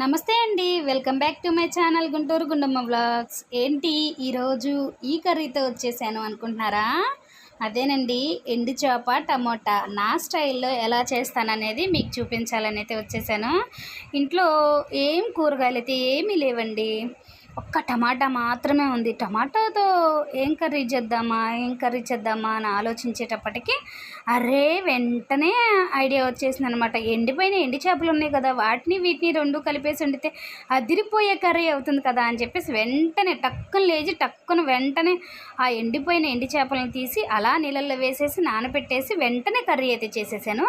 నమస్తే అండి. Welcome back to my channel Guntur Gundamma vlogs. ఏంటి ఈరోజు ఈ కర్రీతో వచ్చేసాను అనుకుంటున్నారా? అదేనండి ఎండు చేప టమోటా. నా స్టైల్లో ఎలా చేస్తాననేది మీకు చూపించాలని అయితే వచ్చేసాను. ఇంట్లో ఏం కూరగాయలు అయితే ఏమీ లేవండి. ఒక్క టమాటా మాత్రమే ఉంది. టమాటాతో ఏం కర్రీ చేద్దామా ఏం కర్రీ చేద్దామా అని ఆలోచించేటప్పటికి అరే వెంటనే ఐడియా వచ్చేసింది అనమాట ఎండిపోయిన ఎండి చేపలు ఉన్నాయి కదా వాటిని వీటిని రెండు కలిపేసి వండితే అదిరిపోయే కర్రీ అవుతుంది కదా అని చెప్పేసి వెంటనే టక్కున లేచి టక్కున వెంటనే ఆ ఎండిపోయిన ఎండి చేపలను తీసి అలా నీళ్ళల్లో వేసేసి నానబెట్టేసి వెంటనే కర్రీ అయితే చేసేసాను.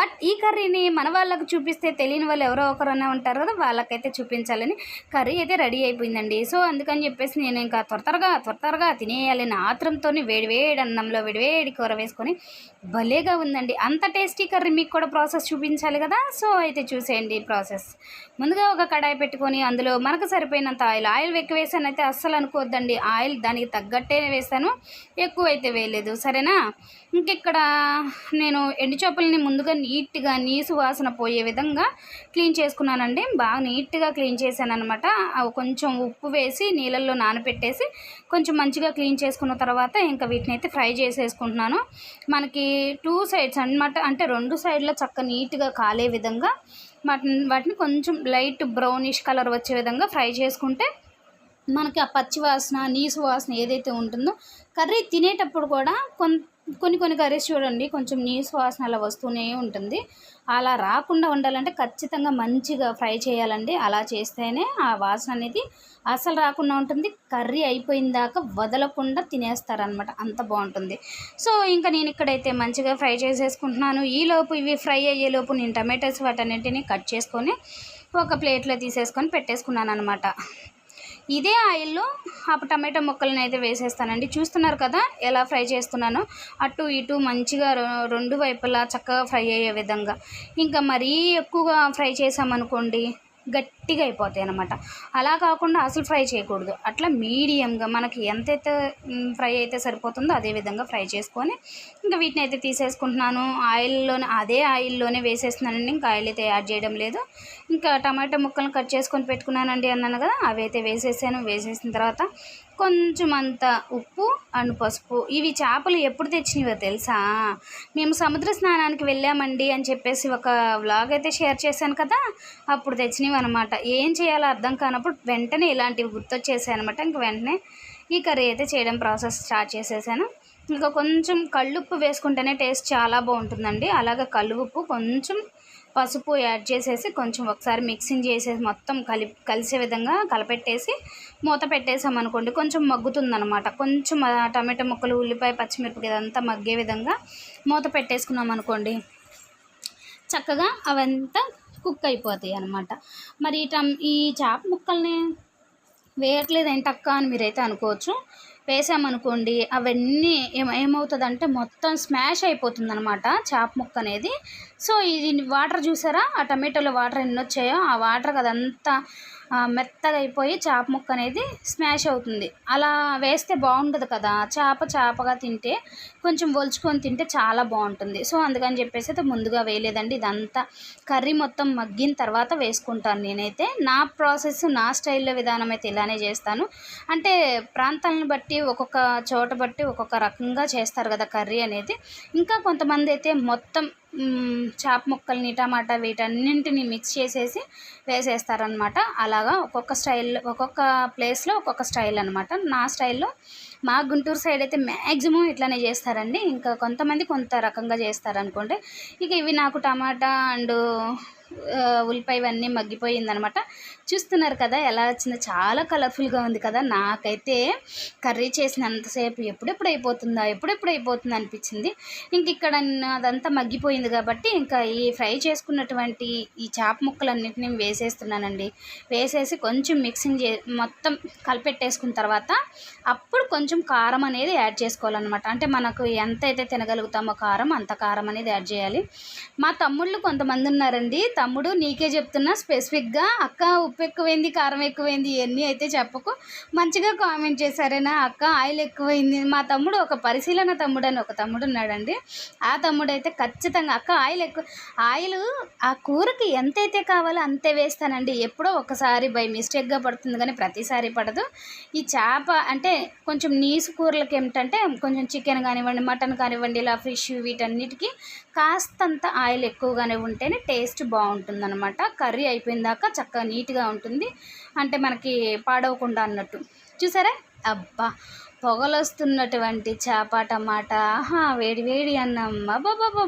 బట్ ఈ కర్రీని మన వాళ్ళకు చూపిస్తే తెలియని వాళ్ళు ఎవరో ఒకరైనా ఉంటారు కదా వాళ్ళకైతే చూపించాలని కర్రీ అయితే రెడీ అయిపోయింది. అయిపోయిందండి. సో అందుకని చెప్పేసి నేను ఇంకా త్వర త్వరగా త్వర త్వరగా తినేయాలి. నా ఆత్రంతో వేడివేడి అన్నంలో వేడివేడి కూర వేసుకొని భలేగా ఉందండి. అంత టేస్టీ కర్రీ మీకు కూడా ప్రాసెస్ చూపించాలి కదా? సో అయితే చూసేయండి ప్రాసెస్. ముందుగా ఒక కడాయి పెట్టుకొని అందులో మనకు సరిపోయినంత ఆయిల్ ఆయిల్ ఎక్కువ వేసాను అయితే అస్సలు అనుకోవద్దండి ఆయిల్ దానికి తగ్గట్టే వేస్తాను. ఎక్కువ అయితే వేయలేదు. సరేనా? ఇంకెక్కడ నేను ఎండు చేపలని ముందుగా నీట్గా నీసు వాసన పోయే విధంగా క్లీన్ చేసుకున్నానండి. బాగా నీట్గా క్లీన్ చేశాను అనమాట కొంచెం ఉప్పు వేసి నీళ్ళల్లో నానబెట్టేసి కొంచెం మంచిగా క్లీన్ చేసుకున్న తర్వాత ఇంకా వీటిని అయితే ఫ్రై చేసేసుకుంటున్నాను. మనకి టూ సైడ్స్ అనమాట అంటే రెండు సైడ్ల చక్క నీట్గా కాలే విధంగా వాటిని వాటిని కొంచెం లైట్ బ్రౌనిష్ కలర్ వచ్చే విధంగా ఫ్రై చేసుకుంటే మనకి ఆ పచ్చి వాసన నీసు వాసన ఏదైతే ఉంటుందో కర్రీ తినేటప్పుడు కూడా కొన్ని కొన్ని కర్రీస్ చూడండి కొంచెం నీసు వాసన అలా వస్తూనే ఉంటుంది. అలా రాకుండా ఉండాలంటే ఖచ్చితంగా మంచిగా ఫ్రై చేయాలండి. అలా చేస్తేనే ఆ వాసన అనేది అసలు రాకుండా ఉంటుంది. కర్రీ అయిపోయిన దాకా వదలకుండా తినేస్తారనమాట అంత బాగుంటుంది. సో ఇంకా నేను ఇక్కడైతే మంచిగా ఫ్రై చేసేసుకుంటున్నాను. ఈలోపు ఇవి ఫ్రై అయ్యేలోపు నేను టమాటోస్ వాటన్నిటిని కట్ చేసుకొని ఒక ప్లేట్లో తీసేసుకొని పెట్టేసుకున్నాను అనమాట ఇదే ఆయిల్లో ఆ టమాటా ముక్కలను అయితే వేసేస్తానండి. చూస్తున్నారు కదా ఎలా ఫ్రై చేస్తున్నానో? అటు ఇటు మంచిగా రెండు వైపులా చక్కగా ఫ్రై అయ్యే విధంగా. ఇంకా మరీ ఎక్కువగా ఫ్రై చేసామనుకోండి గట్టిగా అయిపోతాయి అనమాట అలా కాకుండా అసలు ఫ్రై చేయకూడదు. అట్లా మీడియంగా మనకి ఎంతైతే ఫ్రై అయితే సరిపోతుందో అదే విధంగా ఫ్రై చేసుకొని ఇంకా వీటిని అయితే తీసేసుకుంటున్నాను. ఆయిల్లోనే అదే ఆయిల్లోనే వేసేస్తున్నానండి. ఇంకా ఆయిల్ అయితే యాడ్ చేయడం లేదు. ఇంకా టమాటా ముక్కలను కట్ చేసుకొని పెట్టుకున్నానండి అన్నాను కదా అవి అయితే వేసేసాను. వేసేసిన తర్వాత కొంచెం అంత ఉప్పు అండ్ పసుపు. ఇవి చేపలు ఎప్పుడు తెచ్చినవో తెలుసా? మేము సముద్ర స్నానానికి వెళ్ళామండి అని చెప్పేసి ఒక వ్లాగ్ అయితే షేర్ చేశాను కదా అప్పుడు తెచ్చినవి అనమాట ఏం చేయాలో అర్థం కానప్పుడు వెంటనే ఇలాంటివి గుర్తొచ్చేసాయి అనమాట ఇంక వెంటనే ఈ కర్రీ అయితే చేయడం ప్రాసెస్ స్టార్ట్ చేసేసాను. ఇంకా కొంచెం కళ్ళుప్పు వేసుకుంటేనే టేస్ట్ చాలా బాగుంటుందండి. అలాగే కళ్ళు ఉప్పు కొంచెం పసుపు యాడ్ చేసేసి కొంచెం ఒకసారి మిక్సింగ్ చేసేసి మొత్తం కలిపి కలిసే విధంగా కలపెట్టేసి మూత పెట్టేసాం అనుకోండి కొంచెం మగ్గుతుందనమాట కొంచెం టమాటా ముక్కలు ఉల్లిపాయ పచ్చిమిరపకాయ ఇదంతా మగ్గే విధంగా మూత పెట్టేసుకున్నాం అనుకోండి చక్కగా అవంతా కుక్ అయిపోతాయి అనమాట మరి ఈ టమ్ ఈ చేప ముక్కల్ని వేయట్లేదు ఏంటక్క అని మీరైతే అనుకోవచ్చు. వేసామనుకోండి అవన్నీ ఏమ ఏమవుతుందంటే మొత్తం స్మాష్ అయిపోతుంది అనమాట చేప ముక్క అనేది. సో ఇది వాటర్ చూసారా? ఆ టమాటోలో వాటర్ ఎన్ని వచ్చాయో ఆ వాటర్ అదంతా మెత్తగా అయిపోయి చేప ముక్క అనేది స్మాష్ అవుతుంది. అలా వేస్తే బాగుండదు కదా చేప చేపగా తింటే కొంచెం ఒలుచుకొని తింటే చాలా బాగుంటుంది. సో అందుకని చెప్పేసి అయితే ముందుగా వేయలేదండి ఇదంతా కర్రీ మొత్తం మగ్గిన తర్వాత వేసుకుంటాను నేనైతే. నా ప్రాసెస్ నా స్టైల్లో విధానం అయితే ఇలానే చేస్తాను. అంటే ప్రాంతాలను బట్టి ఒక్కొక్క చోట బట్టి ఒక్కొక్క రకంగా చేస్తారు కదా కర్రీ అనేది. ఇంకా కొంతమంది అయితే మొత్తం చేప ముక్కల్ని టమాటా వీటన్నింటిని మిక్స్ చేసేసి వేసేస్తారనమాట అలాగా ఒక్కొక్క స్టైల్ ఒక్కొక్క ప్లేస్లో ఒక్కొక్క స్టైల్ అనమాట నా స్టైల్లో మా గుంటూరు సైడ్ అయితే మ్యాక్సిమం ఇట్లానే చేస్తారండి. ఇంకా కొంతమంది కొంత రకంగా చేస్తారనుకోండి. ఇక ఇవి నాకు టమాటా అండ్ ఉల్లిపాయ ఇవన్నీ మగ్గిపోయిందనమాట. చూస్తున్నారు కదా ఎలా వచ్చిందో చాలా కలర్ఫుల్గా ఉంది కదా. నాకైతే కర్రీ చేసినంతసేపు ఎప్పుడెప్పుడు అయిపోతుందా ఎప్పుడెప్పుడు అయిపోతుందా అనిపించింది. ఇంక ఇక్కడ అదంతా మగ్గిపోయింది కాబట్టి ఇంకా ఈ ఫ్రై చేసుకున్నటువంటి ఈ చేప ముక్కలన్నింటినీ వేసేస్తున్నానండి. వేసేసి కొంచెం మిక్సింగ్ చే మొత్తం కలిపెట్టేసుకున్న తర్వాత అప్పుడు కొంచెం కారం అనేది యాడ్ చేసుకోవాలన్నమాట. అంటే మనకు ఎంత అయితే తినగలుగుతామో కారం అంత కారం అనేది యాడ్ చేయాలి. మా తమ్ముళ్ళు కొంతమంది ఉన్నారండి తమ్ముడు నీకే చెప్తున్నా స్పెసిఫిక్గా అక్క ఉప్పు ఎక్కువైంది కారం ఎక్కువైంది ఇవన్నీ అయితే చెప్పకు. మంచిగా కామెంట్ చేశారేనా అక్క ఆయిల్ ఎక్కువైంది. మా తమ్ముడు ఒక పరిశీలన తమ్ముడు అని ఒక తమ్ముడు ఉన్నాడండి. ఆ తమ్ముడు అయితే ఖచ్చితంగా అక్క ఆయిల్ ఎక్కువ ఆయిల్ ఆ కూరకి ఎంతైతే కావాలో అంతే వేస్తానండి. ఎప్పుడో ఒకసారి బై మిస్టేక్గా పడుతుంది కానీ ప్రతిసారి పడదు. ఈ చేప అంటే కొంచెం నీసు కూరలకి ఏమిటంటే కొంచెం చికెన్ కానివ్వండి మటన్ కానివ్వండి ఇలా ఫిష్ వీటన్నిటికీ కాస్తంత ఆయిల్ ఎక్కువగానే ఉంటేనే టేస్ట్ బాగుంటుందన్నమాట. కర్రీ అయిపోయిందాక చక్కగా నీట్గా ఉంటుంది. అంటే మనకి పాడవకుండా అన్నట్టు. చూసారా? అబ్బా! పొగలొస్తున్నటువంటి చేప టమాటా. ఆహా! వేడి వేడి అన్నం. అబ్బాబాబా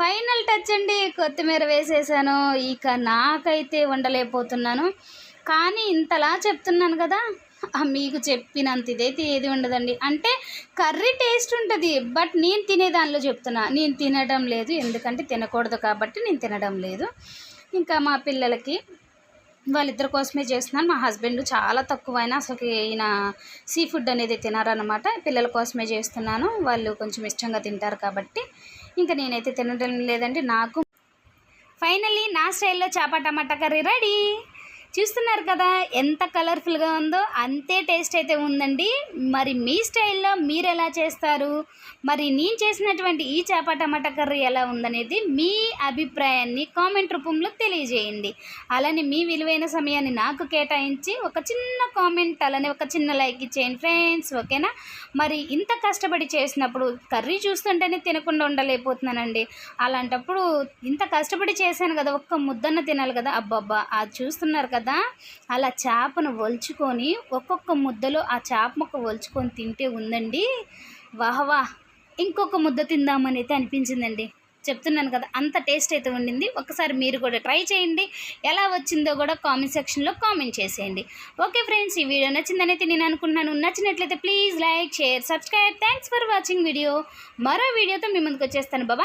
ఫైనల్ టచ్ అండి. కొత్తిమీర వేసేసాను. ఇక నాకైతే వండలేకపోతున్నాను. కానీ ఇంతలా చెప్తున్నాను కదా! మీకు చెప్పినంత ఇదైతే ఏది ఉండదండి. అంటే కర్రీ టేస్ట్ ఉంటుంది బట్ నేను తినే దానిలో చెప్తున్నా నేను తినడం లేదు ఎందుకంటే తినకూడదు కాబట్టి నేను తినడం లేదు. ఇంకా మా పిల్లలకి వాళ్ళిద్దరి కోసమే చేస్తున్నాను. మా హస్బెండ్ చాలా తక్కువ అయినా అసలు ఈయన సీ ఫుడ్ అనేది తినారనమాట పిల్లల కోసమే చేస్తున్నాను. వాళ్ళు కొంచెం ఇష్టంగా తింటారు కాబట్టి ఇంకా నేనైతే తినడం లేదండి. నాకు ఫైనల్లీ నా స్టైల్లో చేప టమాటా కర్రీ రెడీ. చూస్తున్నారు కదా ఎంత కలర్ఫుల్గా ఉందో అంతే టేస్ట్ అయితే ఉందండి. మరి మీ స్టైల్లో మీరు ఎలా చేస్తారు? మరి నేను చేసినటువంటి ఈ చేప టమాటా కర్రీ ఎలా ఉందనేది మీ అభిప్రాయాన్ని కామెంట్ రూపంలో తెలియజేయండి. అలానే మీ విలువైన సమయాన్ని నాకు కేటాయించి ఒక చిన్న కామెంట్ అలానే ఒక చిన్న లైక్ ఇచ్చేయండి ఫ్రెండ్స్ ఓకేనా మరి ఇంత కష్టపడి చేసినప్పుడు కర్రీ చూస్తుంటేనే తినకుండా ఉండలేకపోతున్నానండి. అలాంటప్పుడు ఇంత కష్టపడి చేశాను కదా ఒక్క ముద్దన్న తినాలి కదా అబ్బబ్బా అది చూస్తున్నారు కదా. కదా? అలా చేపను ఒలుచుకొని ఒక్కొక్క ముద్దలో ఆ చేప ముక్క ఒలుచుకొని తింటే ఉందండి. వాహ్ వాహ్! ఇంకొక ముద్ద తిందామని అయితే అనిపించిందండి. చెప్తున్నాను కదా అంత టేస్ట్ అయితే ఉండింది. ఒకసారి మీరు కూడా ట్రై చేయండి. ఎలా వచ్చిందో కూడా కామెంట్ సెక్షన్లో కామెంట్ చేసేయండి. ఓకే ఫ్రెండ్స్ ఈ వీడియో నచ్చిందనైతే నేను అనుకుంటున్నాను. నచ్చినట్లయితే please like share subscribe. Thanks for watching video. మరో వీడియోతో మీ ముందుకు వచ్చేస్తాను. బాబా